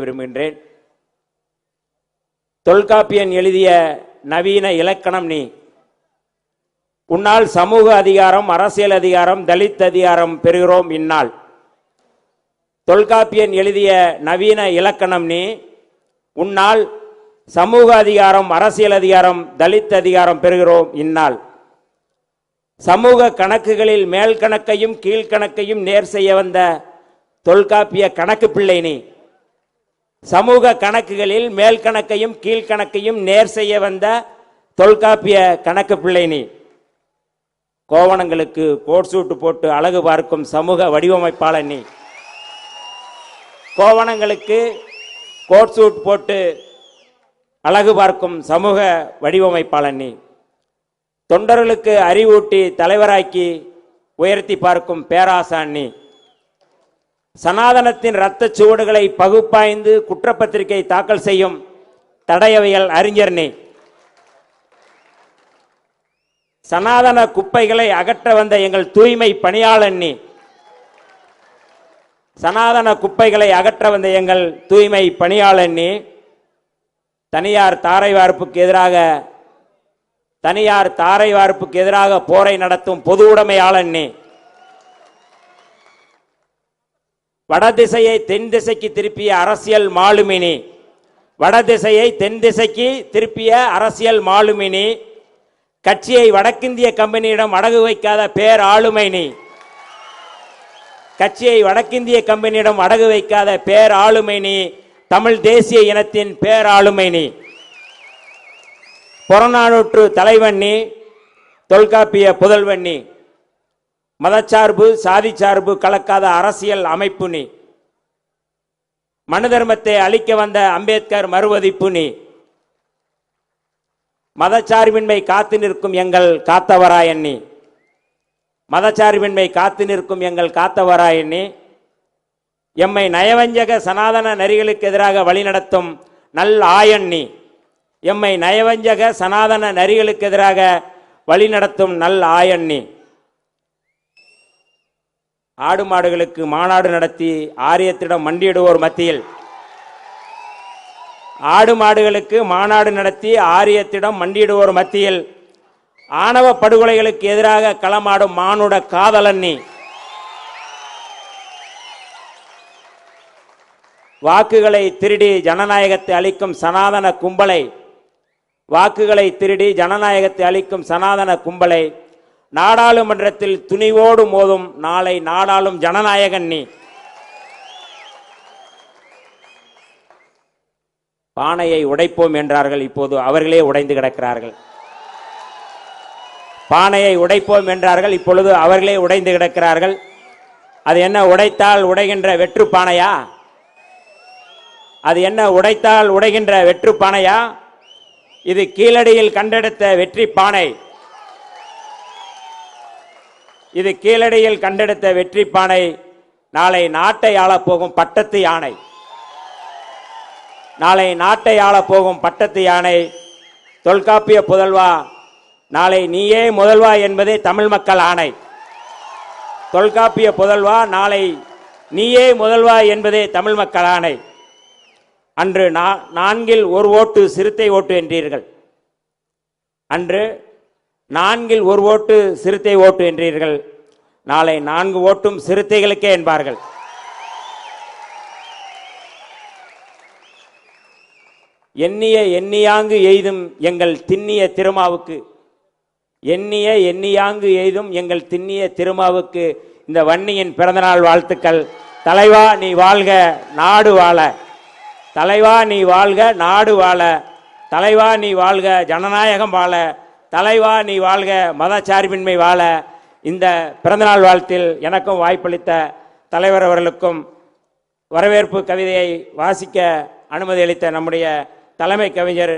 விரும்புகின்றேன். தொல்காப்பியன் எழுதிய நவீன இலக்கணம் நீ. உன்னால் சமூக அதிகாரம் அரசியல் அதிகாரம் தலித் அதிகாரம் பெறுகிறோம் இந்நாள். தொல்காப்பியன் எழுதிய நவீன இலக்கணம் நீ. உன்னால் சமூக அதிகாரம் அரசியல் அதிகாரம் தலித் அதிகாரம் பெறுகிறோம் இந்நாள். சமூக கணக்குகளில் மேல் கணக்கையும் கீழ்கணக்கையும் நேர் செய்ய வந்த தொல்காப்பிய கணக்கு பிள்ளை நீ. சமூக கணக்குகளில் மேல் கணக்கையும் கீழ்கணக்கையும் நேர் செய்ய வந்த தொல்காப்பிய கணக்கு பிள்ளை நீ. கோவணங்களுக்கு கோட் சூட்டு போட்டு அழகு பார்க்கும் சமூக வடிவமைப்பாளர் நீ. கோவணங்களுக்கு கோட் சூட் போட்டு அழகு பார்க்கும் சமூக வடிவமைப்பாளர் நீ. தொண்டர்களுக்கு அறிவூட்டி தலைவராக்கி உயர்த்தி பார்க்கும் பேராசான் நீ. சனாதனத்தின் இரத்த சுவடுகளை பகுப்பாய்ந்து குற்றப்பத்திரிகை தாக்கல் செய்யும் தடையவையல் அறிஞர்னி சனாதன குப்பைகளை அகற்ற வந்த எங்கள் தூய்மை பணியாளன் நீ. சனாதன குப்பைகளை அகற்ற வந்த எங்கள் தூய்மை பணியாளன் நீ. தனியார் தாரை வார்ப்புக்கு எதிராக தனியார் தாரை வார்ப்புக்கு எதிராக போரை நடத்தும் பொது உடைமையாளன் நீ. வடதிசையை தென் திசைக்கு திருப்பிய அரசியல் மாலுமினி. வடதிசையை தென் திசைக்கு திருப்பிய அரசியல் மாலுமினி. கட்சியை வடக்கிந்திய கம்பெனியிடம் அடகு வைக்காத பேர் ஆளுமை நீ கட்சியை வடக்கிந்திய கம்பெனியிடம் அடகு வைக்காத பேர் ஆளுமை நீ தமிழ் தேசிய இனத்தின் பேராளுமை நீ புறநானூற்று தலைவன் நீ தொல்காப்பிய புதல்வன் நீ மதச்சார்பு சாதி சார்பு கலக்காத அரசியல் அமைப்பு நீ. மனு தர்மத்தை அளிக்க வந்த அம்பேத்கர் மறுவதிப்பு நீ. மதச்சார்பின்மை காத்து நிற்கும் எங்கள் காத்தவராயண்ணி மதச்சார்பின்மை காத்து நிற்கும் எங்கள் காத்தவராயண்ணி எம்மை நயவஞ்சக சனாதன நரிகளுக்கு எதிராக வழிநடத்தும் நல் ஆயண்ணி எம்மை நயவஞ்சக சனாதன நரிகளுக்கு எதிராக வழிநடத்தும் நல் ஆயண்ணி ஆடு மாடுகளுக்கு மாநாடு நடத்தி ஆரியத்திடம் மண்டியிடுவோர் மத்தியில். ஆடு மாடுகளுக்கு மாநாடு நடத்தி ஆரியத்திடம் மண்டியிடுவோர் மத்தியில். ஆணவ படுகொலைகளுக்கு எதிராக களமாடும் மானுட காதலன்னி வாக்குகளை திருடி ஜனநாயகத்தை அளிக்கும் சனாதன கும்பலை. வாக்குகளை திருடி ஜனநாயகத்தை அளிக்கும் சனாதன கும்பலை. நாடாளுமன்றத்தில் துணிவோடு மோதும் நாளை நாடாளும் ஜனநாயகன் நீ. பானையை உடைப்போம் என்றார்கள். இப்போது அவர்களே உடைந்து கிடக்கிறார்கள். பானையை உடைப்போம் என்றார்கள். இப்பொழுது அவர்களே உடைந்து கிடக்கிறார்கள். அது என்ன உடைத்தால் உடைகின்ற வெற்று பானையா? அது என்ன உடைத்தால் உடைகின்ற வெற்று பானையா? இது கீழடியில் கண்டெடுத்த வெற்றி பானை. இது கீழடியில் கண்டெடுத்த வெற்றி பானை நாளை நாட்டை ஆளப் போகும் பட்டத்து யானை. நாளை நாட்டை ஆளப்போகும் பட்டத்து யானை. தொல்காப்பிய புதல்வா நாளை நீயே முதல்வா என்பதே தமிழ் மக்கள் ஆணை. தொல்காப்பிய புதல்வா நாளை நீயே முதல்வா என்பதே தமிழ் மக்கள் ஆணை. அன்று நா- நான்கில் ஒரு ஓட்டு சிறுத்தை ஓட்டு என்றீர்கள். அன்று நான்கில் ஒரு ஓட்டு சிறுத்தை ஓட்டு என்றீர்கள். நாளை நான்கு ஓட்டும் சிறுத்தைகளுக்கே என்பார்கள். எண்ணிய எண்ணியாங்கு எய்தும் எங்கள் திண்ணிய திருமாவுக்கு எண்ணிய எண்ணியாங்கு எய்தும் எங்கள் திண்ணிய திருமாவுக்கு இந்த வன்னியின் பிறந்தநாள் வாழ்த்துக்கள். தலைவா நீ வாழ்க நாடு வாழ. தலைவா நீ வாழ்க நாடு வாழ. தலைவா நீ வாழ்க ஜனநாயகம் வாழ. தலைவா நீ வாழ்க மதச்சார்பின்மை வாழ இந்த பிறந்தநாள் வாழ்த்தில் எனக்கும் வாய்ப்பளித்த தலைவர் அவர்களுக்கும் வரவேற்பு கவிதையை வாசிக்க அனுமதி அளித்த நம்முடைய தலைமை கவிஞர்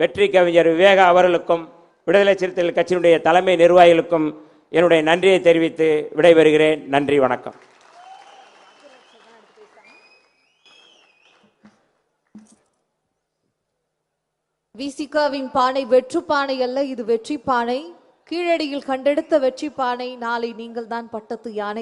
வெற்றி கவிஞர் விவேகா அவர்களுக்கும் விடுதலை சிறுத்தைகள் கட்சியினுடைய தலைமை நிர்வாகிகளுக்கும் என்னுடைய நன்றியை தெரிவித்து விடைபெறுகிறேன். நன்றி வணக்கம். விசிகாவின் பானை வெற்று பானை அல்ல இது வெற்றி பானை. கீழடியில் கண்டெடுத்த வெற்றி பானை. நாளை நீங்கள் தான் பட்டத்து யானை.